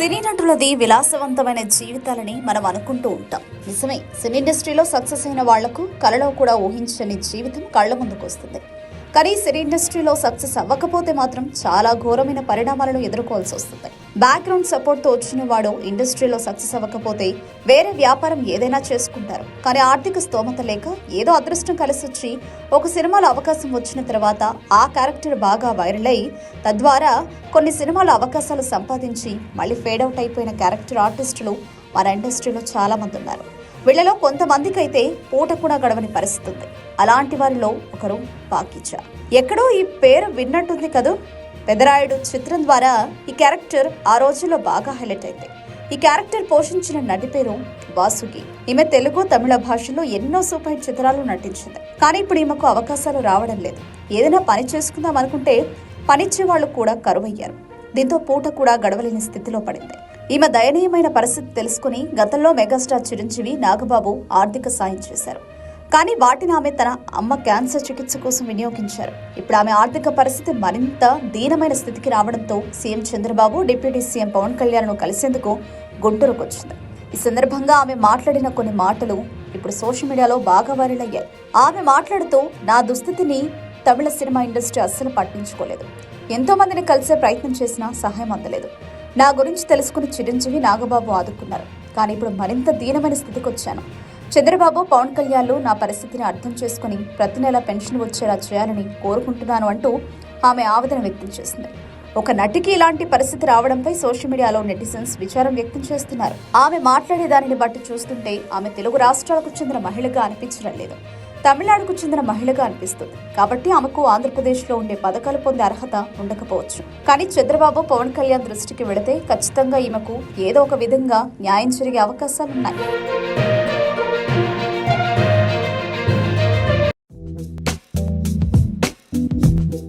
సినీ నటులది విలాసవంతమైన జీవితాలని మనం అనుకుంటూ ఉంటాం. నిజమే సినీ ఇండస్ట్రీలో సక్సెస్ అయిన వాళ్ళకు కలలో కూడా ఊహించని జీవితం కళ్ళ ముందుకు వస్తుంది. కానీ సినీ ఇండస్ట్రీలో సక్సెస్ అవ్వకపోతే మాత్రం చాలా ఘోరమైన పరిణామాలను ఎదుర్కోవాల్సి వస్తుంది. బ్యాక్గ్రౌండ్ సపోర్ట్తో వచ్చిన వాడు ఇండస్ట్రీలో సక్సెస్ అవ్వకపోతే వేరే వ్యాపారం ఏదైనా చేసుకుంటారు. కానీ ఆర్థిక స్తోమత లేక ఏదో అదృష్టం కలిసి వచ్చి ఒక సినిమాలో అవకాశం వచ్చిన తర్వాత ఆ క్యారెక్టర్ బాగా వైరల్ అయి తద్వారా కొన్ని సినిమాల అవకాశాలు సంపాదించి మళ్ళీ ఫేడ్ అవుట్ అయిపోయిన క్యారెక్టర్ ఆర్టిస్టులు మన ఇండస్ట్రీలో చాలామంది ఉన్నారు. వీళ్ళలో కొంతమందికి అయితే పూట కూడా గడవని పరిస్థితి ఉంది అలాంటి వారిలో ఒకరు పాకిచా ఎక్కడో ఈ పేరు విన్నట్టుంది కదూ? పెదరాయుడు చిత్రం ద్వారా ఈ క్యారెక్టర్ ఆ రోజుల్లో బాగా హైలైట్ అయింది. ఈ క్యారెక్టర్ పోషించిన నటి పేరు వాసుకి. ఈమె తెలుగు తమిళ భాషలో ఎన్నో సూపర్ హిట్ చిత్రాలు నటించింది. కానీ ఇప్పుడు ఈమెకు అవకాశాలు రావడం లేదు. ఏదైనా పని చేసుకుందాం అనుకుంటే పనిచ్చే వాళ్ళు కూడా కరువయ్యారు. దీంతో పూట కూడా గడవలేని స్థితిలో పడింది. ఈమె దయనీయమైన పరిస్థితి తెలుసుకుని గతంలో మెగాస్టార్ చిరంజీవి నాగబాబు ఆర్థిక సాయం చేశారు. కానీ వాటిని ఆమె తన అమ్మ క్యాన్సర్ చికిత్స కోసం వినియోగించారు. ఇప్పుడు ఆమె ఆర్థిక పరిస్థితి మరింత దీనమైన స్థితికి రావడంతో CM Chandrababu deputy CM Pawan కళ్యాణ్ను కలిసేందుకు గుంటూరుకు వచ్చింది ఈ సందర్భంగా ఆమె మాట్లాడిన కొన్ని మాటలు ఇప్పుడు సోషల్ మీడియాలో బాగా వైరల్ అయ్యాయి. ఆమె మాట్లాడుతూ నా దుస్థితిని తమిళ సినిమా ఇండస్ట్రీ అస్సలు పట్టించుకోలేదు. ఎంతో మందిని కలిసే ప్రయత్నం చేసినా సహాయం అందలేదు. నా గురించి తెలుసుకుని చిరంజీవి నాగబాబు ఆదుకున్నారు. కానీ ఇప్పుడు మరింత దీనమైన స్థితికి వచ్చాను. చంద్రబాబు పవన్ కళ్యాణ్లు నా పరిస్థితిని అర్థం చేసుకుని ప్రతి నెల పెన్షన్ వచ్చేలా చేయాలని కోరుకుంటున్నాను అంటూ ఆమె ఆవేదన వ్యక్తం చేసింది. ఒక నటికి ఇలాంటి పరిస్థితి రావడంపై సోషల్ మీడియాలో నెటిజన్స్ విచారం వ్యక్తం చేస్తున్నారు. ఆమె మాట్లాడే దానిని బట్టి చూస్తుంటే ఆమె తెలుగు రాష్ట్రాలకు చెందిన మహిళగా అనిపించడం లేదు. తమిళనాడుకు చెందిన మహిళగా అనిపిస్తుంది. కాబట్టి ఆమెకు ఆంధ్రప్రదేశ్లో ఉండే పథకాలు పొందే అర్హత ఉండకపోవచ్చు. కానీ చంద్రబాబు పవన్ కళ్యాణ్ దృష్టికి వెళితే ఖచ్చితంగా ఈమెకు ఏదో ఒక విధంగా న్యాయం జరిగే అవకాశాలున్నాయి.